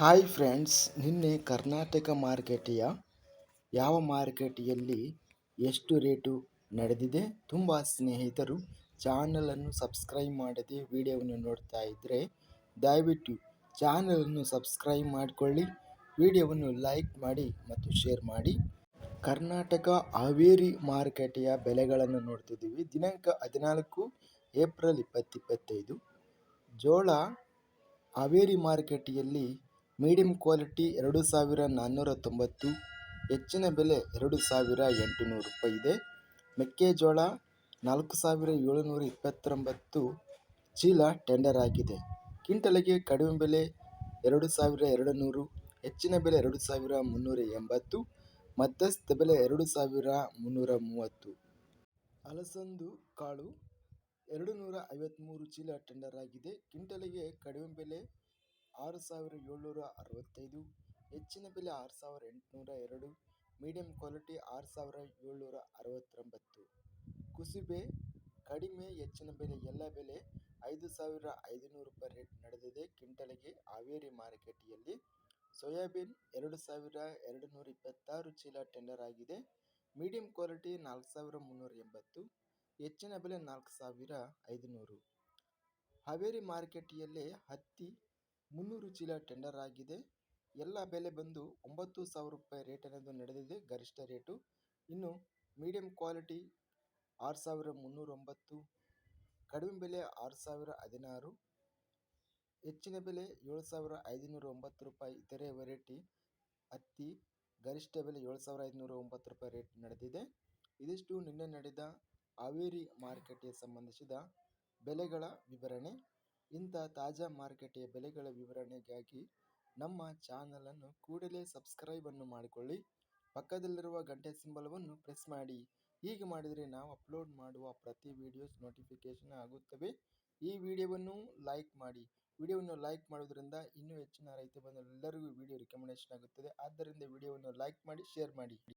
Hi friends, ನಿನ್ನೆ ಕರ್ನಾಟಕ ಮಾರುಕಟ್ಟೆಯ ಯಾವ ಮಾರುಕಟ್ಟೆಯಲ್ಲಿ ಎಷ್ಟು ರೇಟು ನಡೆದಿದೆ ತುಂಬ ಸ್ನೇಹಿತರು ಚಾನಲನ್ನು ಸಬ್ಸ್ಕ್ರೈಬ್ ಮಾಡದೆ ವಿಡಿಯೋವನ್ನು ನೋಡ್ತಾ ಇದ್ದರೆ ದಯವಿಟ್ಟು ಚಾನಲನ್ನು ಸಬ್ಸ್ಕ್ರೈಬ್ ಮಾಡಿಕೊಳ್ಳಿ, ವಿಡಿಯೋವನ್ನು ಲೈಕ್ ಮಾಡಿ ಮತ್ತು ಶೇರ್ ಮಾಡಿ. ಕರ್ನಾಟಕ ಹಾವೇರಿ ಮಾರುಕಟ್ಟೆಯ ಬೆಲೆಗಳನ್ನು ನೋಡ್ತಿದ್ದೀವಿ. ದಿನಾಂಕ ಹದಿನಾಲ್ಕು ಏಪ್ರಿಲ್ ಇಪ್ಪತ್ತಿಪ್ಪತ್ತೈದು ಜೋಳ ಹಾವೇರಿ ಮಾರುಕಟ್ಟೆಯಲ್ಲಿ ಮೀಡಿಯಂ ಕ್ವಾಲಿಟಿ ಎರಡು ಸಾವಿರ ನಾನ್ನೂರ ತೊಂಬತ್ತು, ಹೆಚ್ಚಿನ ಬೆಲೆ ಎರಡು ಸಾವಿರ ಎಂಟುನೂರು ರೂಪಾಯಿ ಇದೆ. ಮೆಕ್ಕೆಜೋಳ ನಾಲ್ಕು ಸಾವಿರ ಏಳುನೂರ ಇಪ್ಪತ್ತೊಂಬತ್ತು, ಚೀಲ ಟೆಂಡರ್ ಆಗಿದೆ. ಕ್ವಿಂಟಲಿಗೆ ಕಡಿಮೆ ಬೆಲೆ ಎರಡು ಸಾವಿರ ಎರಡು ನೂರು ಹೆಚ್ಚಿನ ಬೆಲೆ ಎರಡು ಸಾವಿರ ಮುನ್ನೂರ ಎಂಬತ್ತು, ಮಧ್ಯಸ್ಥ ಬೆಲೆ ಎರಡು ಸಾವಿರ ಮುನ್ನೂರ ಮೂವತ್ತು. ಅಲಸಂದು ಕಾಳು ಎರಡು ನೂರ ಐವತ್ತ್ಮೂರು ಚೀಲ ಟೆಂಡರ್ ಆಗಿದೆ. ಕ್ವಿಂಟಲಿಗೆ ಕಡಿಮೆ ಬೆಲೆ ಆರು ಸಾವಿರ ಏಳ್ನೂರ ಅರವತ್ತೈದು, ಹೆಚ್ಚಿನ ಬೆಲೆ ಆರು ಸಾವಿರ ಎಂಟುನೂರ ಎರಡು ಮೀಡಿಯಂ ಕ್ವಾಲಿಟಿ ಆರು ಸಾವಿರ ಏಳ್ನೂರ ಅರವತ್ತೊಂಬತ್ತು. ಕುಸುಬೆ, ಕಡಿಮೆ, ಹೆಚ್ಚಿನ ಬೆಲೆ, ಎಲ್ಲ ಬೆಲೆ ಐದು ಸಾವಿರ ಐದುನೂರು ರೂಪಾಯಿ ರೇಟ್ ನಡೆದಿದೆ. ಕ್ವಿಂಟಲ್ಗೆ ಹಾವೇರಿ ಮಾರುಕಟ್ಟೆಯಲ್ಲಿ ಸೋಯಾಬೀನ್ ಎರಡು ಸಾವಿರ ಎರಡು ನೂರ ಇಪ್ಪತ್ತಾರು ಚೀಲ ಟೆಂಡರ್ ಆಗಿದೆ. ಮೀಡಿಯಂ ಕ್ವಾಲಿಟಿ ನಾಲ್ಕು ಸಾವಿರ ಮುನ್ನೂರ ಎಂಬತ್ತು, ಹೆಚ್ಚಿನ ಬೆಲೆ ನಾಲ್ಕು ಸಾವಿರ ಐದುನೂರು. ಹಾವೇರಿ ಮಾರುಕಟ್ಟೆಯಲ್ಲಿ ಹತ್ತಿ ಮುನ್ನೂರು ಚೀಲ ಟೆಂಡರ್ ಆಗಿದೆ. ಎಲ್ಲ ಬೆಲೆ ಬಂದು ಒಂಬತ್ತು ಸಾವಿರ ರೂಪಾಯಿ ರೇಟ್ ಅನ್ನೋದು ನಡೆದಿದೆ ಗರಿಷ್ಠ ರೇಟು. ಇನ್ನು ಮೀಡಿಯಂ ಕ್ವಾಲಿಟಿ ಆರು ಸಾವಿರ ಮುನ್ನೂರ ಒಂಬತ್ತು, ಕಡಿಮೆ ಬೆಲೆ ಆರು ಸಾವಿರ ಹದಿನಾರು, ಹೆಚ್ಚಿನ ಬೆಲೆ ಏಳು ಸಾವಿರ ಐದುನೂರ ಒಂಬತ್ತು ರೂಪಾಯಿ ಇತರೆ ವೆರೈಟಿ ಹತ್ತಿ, ಗರಿಷ್ಠ ಬೆಲೆ ಏಳು ಸಾವಿರ ಐದುನೂರ ಒಂಬತ್ತು ರೂಪಾಯಿ ರೇಟ್ ನಡೆದಿದೆ. ಇದಿಷ್ಟು ನಿನ್ನೆ ನಡೆದ ಹಾವೇರಿ ಮಾರುಕಟ್ಟೆಗೆ ಸಂಬಂಧಿಸಿದ ಬೆಲೆಗಳ ವಿವರಣೆ. ಇಂಥ ತಾಜಾ ಮಾರುಕಟ್ಟೆಯ ಬೆಲೆಗಳ ವಿವರಣೆಗಾಗಿ ನಮ್ಮ ಚಾನಲನ್ನು ಕೂಡಲೇ ಸಬ್ಸ್ಕ್ರೈಬನ್ನು ಮಾಡಿಕೊಳ್ಳಿ. ಪಕ್ಕದಲ್ಲಿರುವ ಗಂಟೆ ಸಿಂಬಲವನ್ನು ಪ್ರೆಸ್ ಮಾಡಿ. ಹೀಗೆ ಮಾಡಿದರೆ ನಾವು ಅಪ್ಲೋಡ್ ಮಾಡುವ ಪ್ರತಿ ವಿಡಿಯೋಸ್ ನೋಟಿಫಿಕೇಷನ್ ಆಗುತ್ತವೆ. ಈ ವಿಡಿಯೋವನ್ನು ಲೈಕ್ ಮಾಡಿ. ವಿಡಿಯೋವನ್ನು ಲೈಕ್ ಮಾಡೋದ್ರಿಂದ ಇನ್ನೂ ಹೆಚ್ಚಿನ ರೈತ ಬಂಧುಗಳೆಲ್ಲರಿಗೂ ವಿಡಿಯೋ ರಿಕಮೆಂಡೇಷನ್ ಆಗುತ್ತದೆ. ಆದ್ದರಿಂದ ವಿಡಿಯೋವನ್ನು ಲೈಕ್ ಮಾಡಿ, ಶೇರ್ ಮಾಡಿ.